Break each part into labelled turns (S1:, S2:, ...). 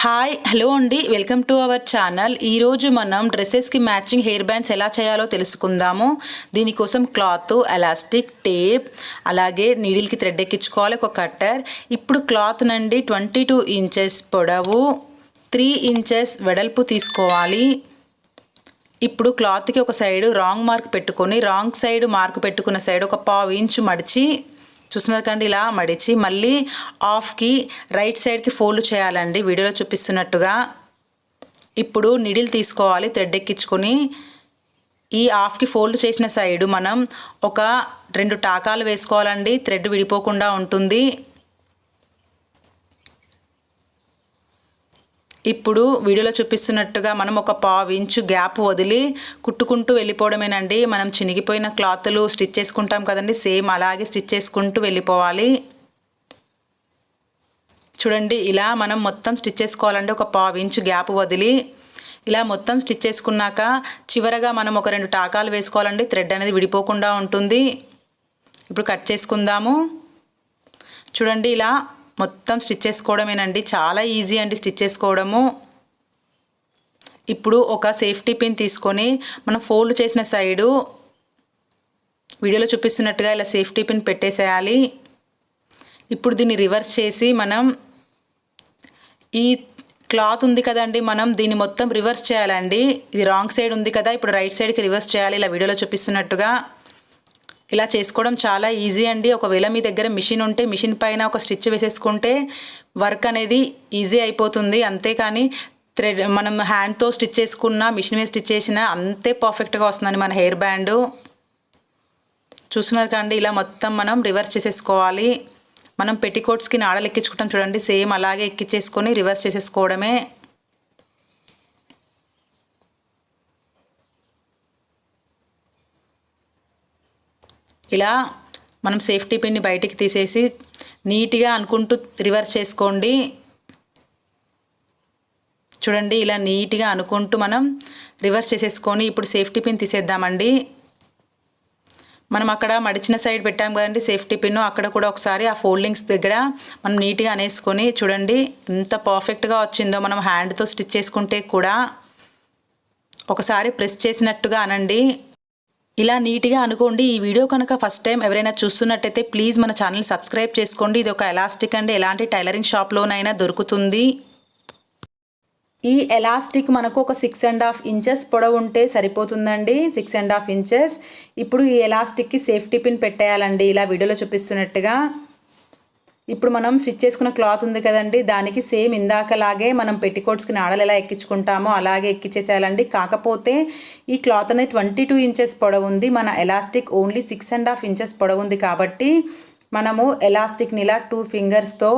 S1: Hi hello అండి. Welcome to our channel. ఈరోజు మనం డ్రెస్సెస్కి మ్యాచింగ్ హెయిర్ బ్యాండ్స్ ఎలా చేయాలో తెలుసుకుందాము. దీనికోసం క్లాత్ ఎలాస్టిక్ టేప్ అలాగే నీడిల్కి థ్రెడ్ ఎక్కించుకోవాలి ఒక కట్టర్. ఇప్పుడు క్లాత్ నుండి ట్వంటీ టూ ఇంచెస్ పొడవు త్రీ ఇంచెస్ వెడల్పు తీసుకోవాలి. ఇప్పుడు క్లాత్కి ఒక సైడ్ రాంగ్ మార్క్ పెట్టుకొని రాంగ్ సైడ్ మార్క్ పెట్టుకున్న సైడ్ ఒక పావు ఇంచు మడిచి చూస్తున్నారు కండి ఇలా మడిచి మళ్ళీ ఆఫ్కి రైట్ సైడ్కి ఫోల్డ్ చేయాలండి. వీడియోలో చూపిస్తున్నట్టుగా ఇప్పుడు నిడిల్ తీసుకోవాలి థ్రెడ్ ఎక్కించుకొని ఈ హాఫ్కి ఫోల్డ్ చేసిన సైడు మనం ఒక రెండు టాకాలు వేసుకోవాలండి. థ్రెడ్ విడిపోకుండా ఉంటుంది. ఇప్పుడు వీడియోలో చూపిస్తున్నట్టుగా మనం ఒక పావు ఇంచు గ్యాప్ వదిలి కుట్టుకుంటూ వెళ్ళిపోవడమేనండి. మనం చినిగిపోయిన క్లాత్లు స్టిచ్ చేసుకుంటాం కదండి. సేమ్ అలాగే స్టిచ్ చేసుకుంటూ వెళ్ళిపోవాలి. చూడండి ఇలా మనం మొత్తం స్టిచ్ చేసుకోవాలండి. ఒక పావు ఇంచు గ్యాప్ వదిలి ఇలా మొత్తం స్టిచ్ చేసుకున్నాక చివరగా మనం ఒక రెండు టాకాలు వేసుకోవాలండి. థ్రెడ్ అనేది విడిపోకుండా ఉంటుంది. ఇప్పుడు కట్ చేసుకుందాము. చూడండి ఇలా మొత్తం స్టిచ్ చేసుకోవడమేనండి. చాలా ఈజీ అండి స్టిచ్ చేసుకోవడము. ఇప్పుడు ఒక సేఫ్టీ పిన్ తీసుకొని మనం ఫోల్డ్ చేసిన సైడు వీడియోలో చూపిస్తున్నట్టుగా ఇలా సేఫ్టీ పిన్ పెట్టేసేయాలి. ఇప్పుడు దీన్ని రివర్స్ చేసి మనం ఈ క్లాత్ ఉంది కదండి మనం దీన్ని మొత్తం రివర్స్ చేయాలండి. ఇది రాంగ్ సైడ్ ఉంది కదా ఇప్పుడు రైట్ సైడ్కి రివర్స్ చేయాలి. ఇలా వీడియోలో చూపిస్తున్నట్టుగా ఇలా చేసుకోవడం చాలా ఈజీ అండి. ఒకవేళ మీ దగ్గర మిషన్ ఉంటే మిషన్ పైన ఒక స్టిచ్ వేసేసుకుంటే వర్క్ అనేది ఈజీ అయిపోతుంది. అంతేకాని థ్రెడ్ మనం హ్యాండ్తో స్టిచ్ చేసుకున్న మిషన్ మీద స్టిచ్ చేసిన అంతే పర్ఫెక్ట్గా వస్తుందండి మన హెయిర్ బ్యాండ్. చూస్తున్నారు కండి ఇలా మొత్తం మనం రివర్స్ చేసేసుకోవాలి. మనం పెట్టికోట్స్కి నాడలు ఎక్కించుకుంటాం చూడండి సేమ్ అలాగే ఎక్కించేసుకొని రివర్స్ చేసేసుకోవడమే. ఇలా మనం సేఫ్టీ పిన్ని బయటికి తీసేసి నీట్గా అనుకుంటూ రివర్స్ చేసుకోండి. చూడండి ఇలా నీట్గా అనుకుంటూ మనం రివర్స్ చేసేసుకొని ఇప్పుడు సేఫ్టీ పిన్ తీసేద్దామండి. మనం అక్కడ మడిచిన సైడ్ పెట్టాం కదండి సేఫ్టీ పిన్ అక్కడ కూడా ఒకసారి ఆ ఫోల్డింగ్స్ దగ్గర మనం నీట్గా అనేసుకొని చూడండి ఎంత పర్ఫెక్ట్గా వచ్చిందో మనం హ్యాండ్తో స్టిచ్ చేసుకుంటే కూడా. ఒకసారి ప్రెస్ చేసినట్టుగా అనండి. ఇలా నీట్గా అనుకోండి ఈ వీడియో కనుక ఫస్ట్ టైం ఎవరైనా చూస్తున్నట్టయితే ప్లీజ్ మన ఛానల్ సబ్స్క్రైబ్ చేసుకోండి. ఇది ఒక ఎలాస్టిక్ అండి. ఎలాంటి టైలరింగ్ షాప్లోనైనా దొరుకుతుంది. ఈ ఎలాస్టిక్ మనకు ఒక సిక్స్ అండ్ హాఫ్ ఇంచెస్ పొడవు ఉంటే సరిపోతుందండి. సిక్స్ అండ్ హాఫ్ ఇంచెస్ ఇప్పుడు ఈ ఎలాస్టిక్కి సేఫ్టీ పిన్ పెట్టేయాలండి. ఇలా వీడియోలో చూపిస్తున్నట్టుగా. ఇప్పుడు మనం స్టిచ్ చేసుకున్న క్లాత్ ఉంది కదండి దానికి సేమ్ ఇందాకలాగే మనం పెట్టికోట్స్కి నాడలు ఎలా ఎక్కించుకుంటామో అలాగే ఎక్కించేసేయాలండి కాకపోతే ఈ క్లాత్ అనేది ట్వంటీ టూ ఇంచెస్ పొడవు ఉంది మన elastic only six and half inches పొడవు ఉంది కాబట్టి మనము ఎలాస్టిక్ని ఇలా టూ ఫింగర్స్తో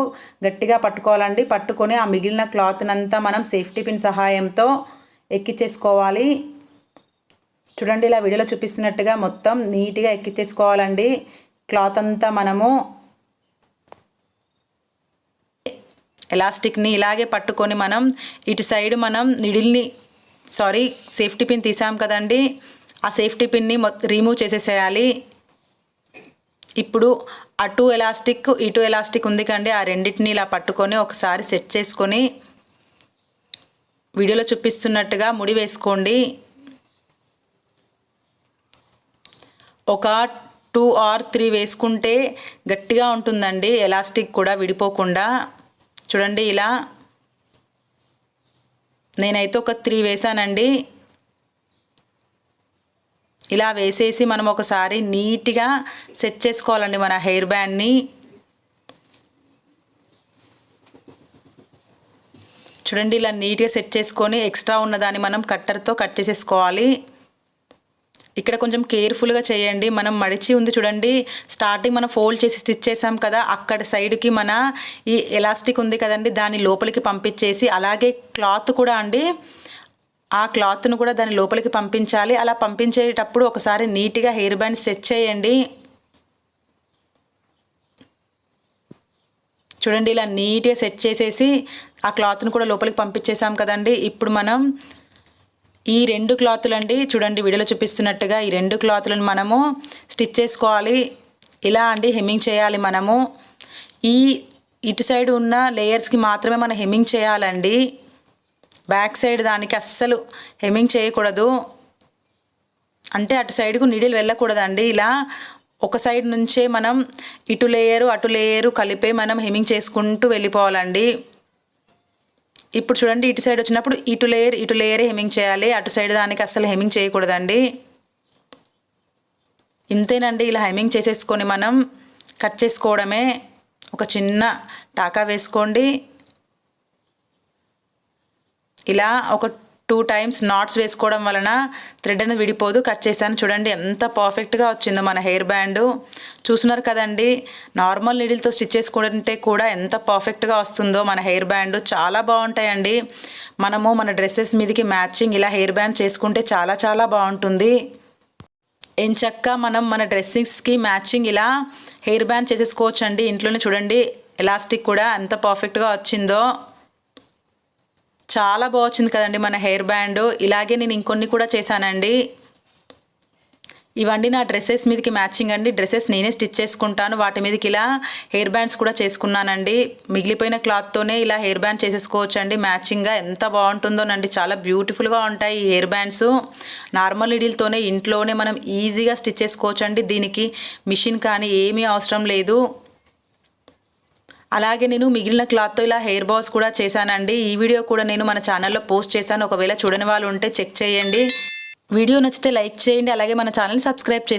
S1: గట్టిగా పట్టుకోవాలండి. పట్టుకొని ఆ మిగిలిన క్లాత్నంతా మనం సేఫ్టీ పిన్ సహాయంతో ఎక్కించేసుకోవాలి చూడండి ఇలా వీడియోలో చూపిస్తున్నట్టుగా మొత్తం నీట్గా ఎక్కించేసుకోవాలండి క్లాత్ అంతా మనము ఎలాస్టిక్ని ఇలాగే పట్టుకొని మనం ఇటు సైడ్ మనం నిడిల్ని సారీ సేఫ్టీ పిన్ తీసాం కదండి ఆ సేఫ్టీ పిన్ని రిమూవ్ చేసేసేయాలి. ఇప్పుడు అటు ఎలాస్టిక్ ఇటు ఎలాస్టిక్ ఉంది కండి ఆ రెండింటిని ఇలా పట్టుకొని ఒకసారి సెట్ చేసుకొని వీడియోలో చూపిస్తున్నట్టుగా ముడి వేసుకోండి. ఒక టూ ఆర్ త్రీ వేసుకుంటే గట్టిగా ఉంటుందండి ఎలాస్టిక్ కూడా విడిపోకుండా. చూడండి ఇలా. నేనైతే ఒక త్రీ వేసానండి ఇలా వేసేసి మనం ఒకసారి నీట్గా సెట్ చేసుకోవాలండి మన హెయిర్ బ్యాండ్ని. చూడండి ఇలా నీట్గా సెట్ చేసుకొని ఎక్స్ట్రా ఉన్నదాన్ని మనం కట్టర్తో కట్ చేసేసుకోవాలి. ఇక్కడ కొంచెం కేర్ఫుల్గా చేయండి. మనం మడిచి ఉంది చూడండి. స్టార్టింగ్ మనం ఫోల్డ్ చేసి స్టిచ్ చేసాం కదా అక్కడ సైడ్కి మన ఈ ఎలాస్టిక్ ఉంది కదండి దాన్ని లోపలికి పంపించేసి అలాగే క్లాత్ కూడా అండి. ఆ క్లాత్ను కూడా దాని లోపలికి పంపించాలి. అలా పంపించేటప్పుడు ఒకసారి నీట్గా హెయిర్ బ్యాండ్ సెట్ చేయండి. చూడండి ఇలా నీట్గా సెట్ చేసేసి ఆ క్లాత్ను కూడా లోపలికి పంపించేసాం కదండి. ఇప్పుడు మనం ఈ రెండు క్లాతులు అండి చూడండి వీడియోలో చూపిస్తున్నట్టుగా ఈ రెండు క్లాతులను మనము స్టిచ్ చేసుకోవాలి. ఇలా అండి హెమ్మింగ్ చేయాలి మనము. ఈ ఇటు సైడ్ ఉన్న లేయర్స్కి మాత్రమే మనం హెమ్మింగ్ చేయాలండి. బ్యాక్ సైడ్ దానికి అస్సలు హెమ్మింగ్ చేయకూడదు. అంటే అటు సైడ్కు నీడిల్ వెళ్ళకూడదండి. ఇలా ఒక సైడ్ నుంచే మనం ఇటు లేయరు అటు లేయరు కలిపే మనం హెమ్మింగ్ చేసుకుంటూ వెళ్ళిపోవాలండి. ఇప్పుడు చూడండి ఇటు సైడ్ వచ్చినప్పుడు ఇటు లేయర్ ఇటు లేయరే హెమ్మింగ్ చేయాలి. అటు సైడ్ దానికి అస్సలు హెమ్మింగ్ చేయకూడదండి. ఇంతేనండి ఇలా హెమ్మింగ్ చేసేసుకొని మనం కట్ చేసుకోవడమే ఒక చిన్న టాకా వేసుకోండి. ఇలా ఒక టూ టైమ్స్ నాట్స్ వేసుకోవడం వలన థ్రెడ్ అనేది విడిపోదు. కట్ చేశాను. చూడండి ఎంత పర్ఫెక్ట్గా వచ్చిందో మన హెయిర్ బ్యాండ్. చూస్తున్నారు కదండి నార్మల్ నీడిల్తో స్టిచ్ చేసుకుంటే కూడా ఎంత పర్ఫెక్ట్గా వస్తుందో మన హెయిర్ బ్యాండ్. చాలా బాగుంటాయండి. మనము మన డ్రెస్సెస్ మీదకి మ్యాచింగ్ ఇలా హెయిర్ బ్యాండ్ చేసుకుంటే చాలా చాలా బాగుంటుంది. ఎంచక్క మనం మన డ్రెస్సింగ్స్కి మ్యాచింగ్ ఇలా హెయిర్ బ్యాండ్ చేసేసుకోవచ్చు అండి ఇంట్లోనే చూడండి ఎలాస్టిక్ కూడా ఎంత పర్ఫెక్ట్గా వచ్చిందో. చాలా బాగుంది కదండి మన హెయిర్ బ్యాండ్. ఇలాగే నేను ఇంకొన్ని కూడా చేశానండి. ఇవండి నా డ్రెస్సెస్ మీదకి మ్యాచింగ్ అండి. డ్రెస్సెస్ నేనే స్టిచ్ చేసుకుంటాను. వాటి మీదకి ఇలా హెయిర్ బ్యాండ్స్ కూడా చేసుకున్నానండి. మిగిలిపోయిన క్లాత్తోనే ఇలా హెయిర్ బ్యాండ్ చేసేసుకోవచ్చు అండి మ్యాచింగ్గా ఎంత బాగుంటుందోనండి. చాలా బ్యూటిఫుల్గా ఉంటాయి ఈ హెయిర్ బ్యాండ్స్. నార్మల్ నీడిల్తోనే ఇంట్లోనే మనం ఈజీగా స్టిచ్ చేసుకోవచ్చు అండి దీనికి మిషన్ కానీ ఏమీ అవసరం లేదు. అలాగే నేను మిగిలిన క్లాత్తో ఇలా హెయిర్ బాస్ కూడా చేశానండి. ఈ వీడియో కూడా నేను మన ఛానల్లో పోస్ట్ చేశాను. ఒకవేళ చూడని వాళ్ళు ఉంటే చెక్ చేయండి. వీడియో నచ్చితే లైక్ చేయండి. అలాగే మన ఛానల్ సబ్స్క్రైబ్ చేసి